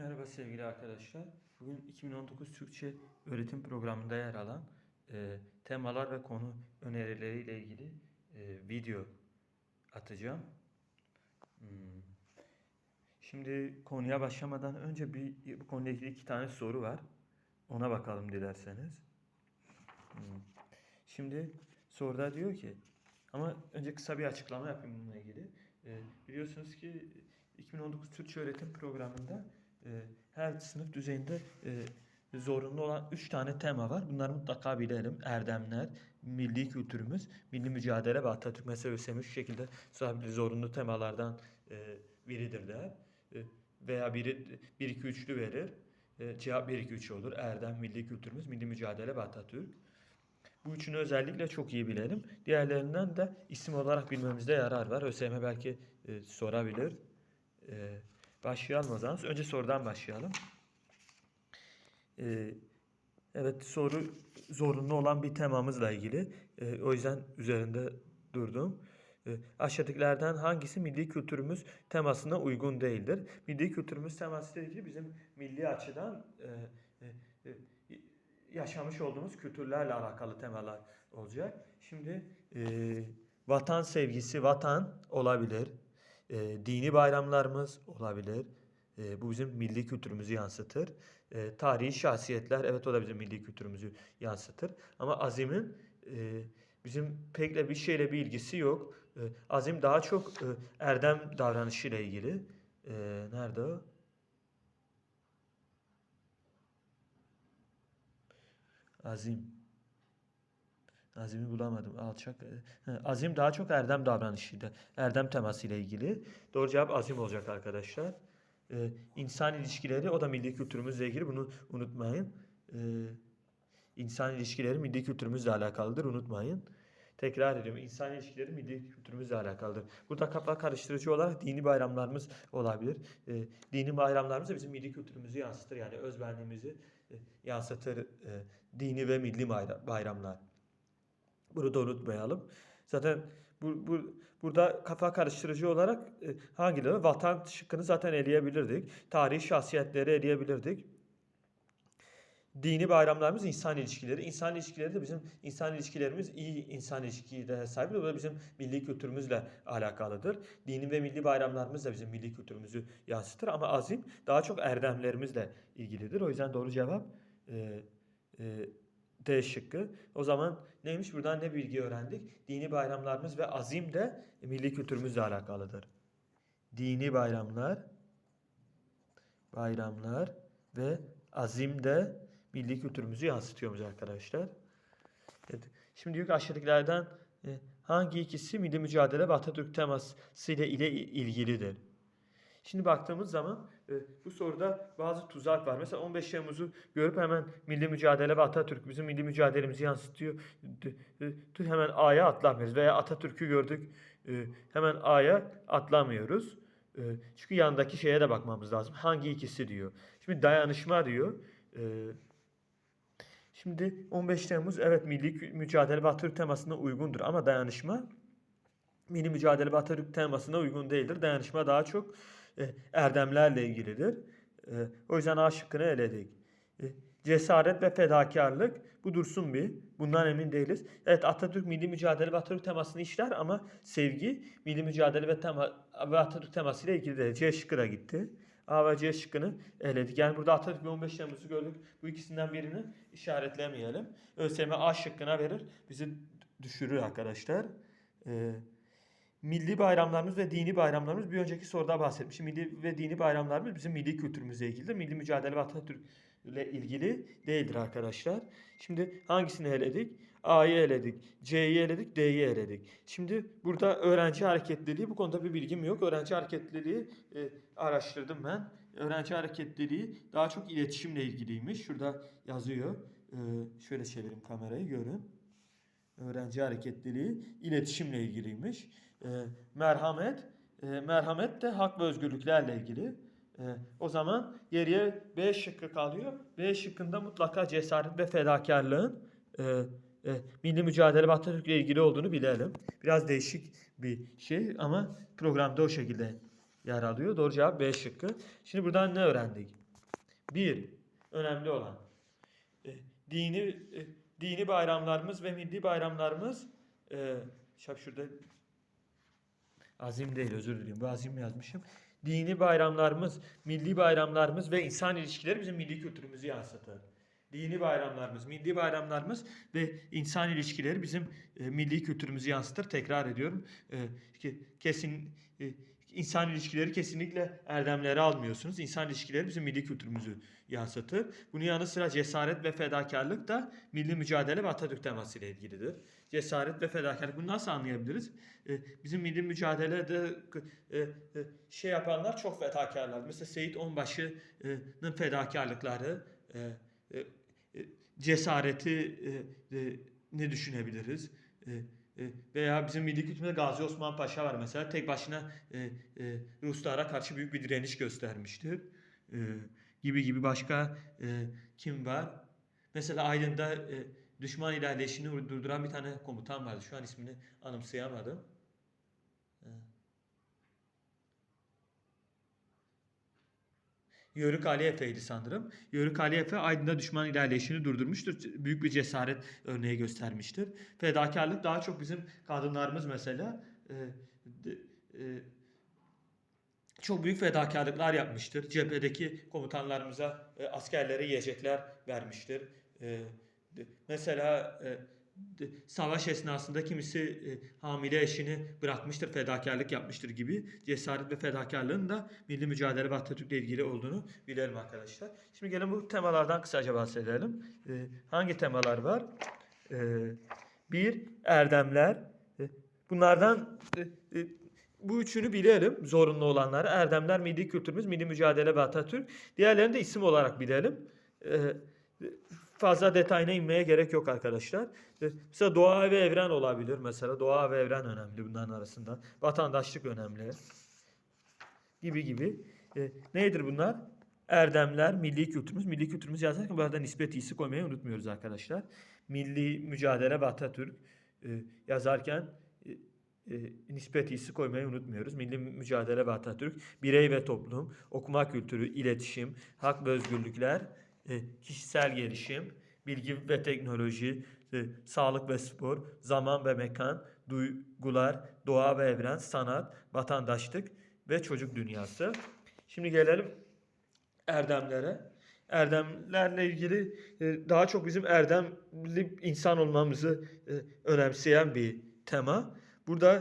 Merhaba sevgili arkadaşlar. Bugün 2019 Türkçe öğretim programında yer alan e, temalar ve konu önerileriyle ilgili e, video atacağım. Hmm. Şimdi konuya başlamadan önce bir bu konuyla ilgili iki tane soru var. Ona bakalım dilerseniz. Hmm. Şimdi soruda diyor ki ama önce kısa bir açıklama yapayım bununla ilgili. E, biliyorsunuz ki 2019 Türkçe öğretim programında her sınıf düzeyinde e, zorunlu olan 3 tane tema var. Bunları mutlaka bilelim. Erdemler, milli kültürümüz, milli mücadele ve Atatürk meselesi şu şekilde zorunlu temalardan e, biridirler. E, veya biri 1 2 3'lü verir. Cevap 1 2 3 olur. Erdem, milli kültürümüz, milli mücadele ve Atatürk. Bu üçünü özellikle çok iyi bilelim. Diğerlerinden de isim olarak bilmemizde yarar var. ÖSYM belki sorabilir. E, başlayalım o zaman. Önce sorudan başlayalım. E, evet soru zorunlu olan bir temamızla ilgili. E, o yüzden üzerinde durdum. E, aşağıdakilerden hangisi milli kültürümüz temasına uygun değildir? Milli kültürümüz teması ile ilgili bizim milli açıdan e, e, e, yaşamış olduğumuz kültürlerle alakalı temalar olacak. Şimdi e, vatan sevgisi, vatan olabilir. E, dini bayramlarımız olabilir. E, bu bizim milli kültürümüzü yansıtır. E, tarihi şahsiyetler, evet o da bizim milli kültürümüzü yansıtır. Ama azimin e, bizim pekle bir şeyle bir ilgisi yok. E, azim daha çok e, erdem davranışıyla ilgili. E, nerede o? Azim. Azim'i bulamadım. Alçak. He, Azim daha çok erdem davranışıydı. Erdem temasıyla ilgili. Doğru cevap azim olacak arkadaşlar. Ee, insan ilişkileri o da milli kültürümüzle ilgili. Bunu unutmayın. Ee, insan ilişkileri milli kültürümüzle alakalıdır. Unutmayın. Tekrar ediyorum. İnsan ilişkileri milli kültürümüzle alakalıdır. Burada kafa karıştırıcı olarak dini bayramlarımız olabilir. E, dini bayramlarımız da bizim milli kültürümüzü yansıtır. Yani özbenliğimizi e, yansıtır. E, dini ve milli bayra- bayramlar. Bunu da unutmayalım. Zaten bu, bu burada kafa karıştırıcı olarak e, hangileri? Vatan şıkkını zaten eleyebilirdik. Tarihi şahsiyetleri eleyebilirdik. Dini bayramlarımız insan ilişkileri. İnsan ilişkileri de bizim insan ilişkilerimiz iyi insan ilişkilerine sahip. Bu da bizim milli kültürümüzle alakalıdır. Dini ve milli bayramlarımız da bizim milli kültürümüzü yansıtır. Ama azim daha çok erdemlerimizle ilgilidir. O yüzden doğru cevap e, e, D şıkkı. O zaman neymiş? Buradan ne bilgi öğrendik? Dini bayramlarımız ve azim de milli kültürümüzle alakalıdır. Dini bayramlar, bayramlar ve azim de milli kültürümüzü yansıtıyormuş arkadaşlar. Evet. Şimdi diyor ki aşağıdakilerden e, hangi ikisi milli mücadele ve Atatürk teması ile ilgilidir? Şimdi baktığımız zaman e, bu soruda bazı tuzak var. Mesela 15 Temmuz'u görüp hemen milli mücadele ve Atatürk bizim milli mücadelemizi yansıtıyor. D- Hemen A'ya atlamıyoruz. Veya Atatürk'ü gördük e, hemen A'ya atlamıyoruz. E, Çünkü yandaki şeye de bakmamız lazım. Hangi ikisi diyor. Şimdi dayanışma diyor. E, Şimdi 15 Temmuz evet milli mücadele ve Atatürk temasına uygundur ama dayanışma milli mücadele ve Atatürk temasına uygun değildir. Dayanışma daha çok e, erdemlerle ilgilidir. E, o yüzden A şıkkını eledik. E, cesaret ve fedakarlık bu dursun bir. Bundan emin değiliz. Evet Atatürk milli mücadele ve Atatürk temasını işler ama sevgi milli mücadele ve, tema, ve Atatürk temasıyla ilgili değil. C şıkkına gitti. A ve C şıkkını eledik. Yani burada Atatürk ve 15 Temmuz'u gördük. Bu ikisinden birini işaretlemeyelim. ÖSYM A şıkkına verir. Bizi düşürür arkadaşlar. Ee, milli bayramlarımız ve dini bayramlarımız bir önceki soruda bahsetmişim. Milli ve dini bayramlarımız bizim milli kültürümüzle ilgilidir. Milli mücadele ve Atatürk ile ilgili değildir arkadaşlar. Şimdi hangisini eledik? A'yı eledik, C'yi eledik, D'yi eledik. Şimdi burada öğrenci hareketliliği bu konuda bir bilgim yok. Öğrenci hareketliliği e, araştırdım ben. Öğrenci hareketliliği daha çok iletişimle ilgiliymiş. Şurada yazıyor. E, şöyle çevireyim kamerayı görün. Öğrenci hareketliliği iletişimle ilgiliymiş. E, merhamet, e, merhamet de hak ve özgürlüklerle ilgili. E, o zaman geriye B şıkkı kalıyor. B şıkkında mutlaka cesaret ve fedakarlığın e, e, milli mücadele ve Atatürk'le ilgili olduğunu bilelim. Biraz değişik bir şey ama programda o şekilde yer alıyor. Doğru cevap B şıkkı. Şimdi buradan ne öğrendik? Bir, önemli olan. E, dini e, dini bayramlarımız ve milli bayramlarımız e, şurada azim değil özür dilerim. Bu azim yazmışım. Dini bayramlarımız, milli bayramlarımız ve insan ilişkileri bizim milli kültürümüzü yansıtır. Dini bayramlarımız, milli bayramlarımız ve insan ilişkileri bizim e, milli kültürümüzü yansıtır. Tekrar ediyorum. E, kesin e, insan ilişkileri kesinlikle erdemleri almıyorsunuz. İnsan ilişkileri bizim milli kültürümüzü yansıtır. Bunun yanı sıra cesaret ve fedakarlık da milli mücadele ve Atatürk teması ile ilgilidir. Cesaret ve fedakarlık bunu nasıl anlayabiliriz? E, bizim milli mücadelede e, e, şey yapanlar çok fedakarlar. Mesela Seyit Onbaşı'nın fedakarlıkları, e, e, cesareti e, e, ne düşünebiliriz? E, e, veya bizim milli kültürümüzde Gazi Osman Paşa var mesela. Tek başına e, e, Ruslara karşı büyük bir direniş göstermiştir. E, gibi gibi başka e, kim var? Mesela Aydın'da e, düşman ilerleyişini durduran bir tane komutan vardı. Şu an ismini anımsayamadım. Yörük Ali Efe'ydi sanırım. Yörük Ali Efe Aydın'da düşman ilerleyişini durdurmuştur. Büyük bir cesaret örneği göstermiştir. Fedakarlık daha çok bizim kadınlarımız mesela e, e, çok büyük fedakarlıklar yapmıştır. Cephedeki komutanlarımıza, e, askerlere yiyecekler vermiştir. E, mesela e, savaş esnasında kimisi e, hamile eşini bırakmıştır, fedakarlık yapmıştır gibi cesaret ve fedakarlığın da milli mücadele ve Atatürk'le ilgili olduğunu bilelim arkadaşlar. Şimdi gelin bu temalardan kısaca bahsedelim. E, hangi temalar var? E, bir, erdemler. E, bunlardan e, e, bu üçünü bilelim zorunlu olanları. Erdemler, milli kültürümüz, milli mücadele ve Atatürk. Diğerlerini de isim olarak bilelim. E, fazla detayına inmeye gerek yok arkadaşlar. Mesela doğa ve evren olabilir mesela. Doğa ve evren önemli bunların arasında. Vatandaşlık önemli. Gibi gibi. E, nedir bunlar? Erdemler, milli kültürümüz. Milli kültürümüz yazarken bu arada nispet iyisi koymayı unutmuyoruz arkadaşlar. Milli mücadele ve Atatürk e, yazarken e, e, nispet iyisi koymayı unutmuyoruz. Milli mücadele ve Atatürk, birey ve toplum, okuma kültürü, iletişim, hak ve özgürlükler, kişisel gelişim, bilgi ve teknoloji, e, sağlık ve spor, zaman ve mekan, duygular, doğa ve evren, sanat, vatandaşlık ve çocuk dünyası. Şimdi gelelim erdemlere. Erdemlerle ilgili e, daha çok bizim erdemli insan olmamızı e, önemseyen bir tema. Burada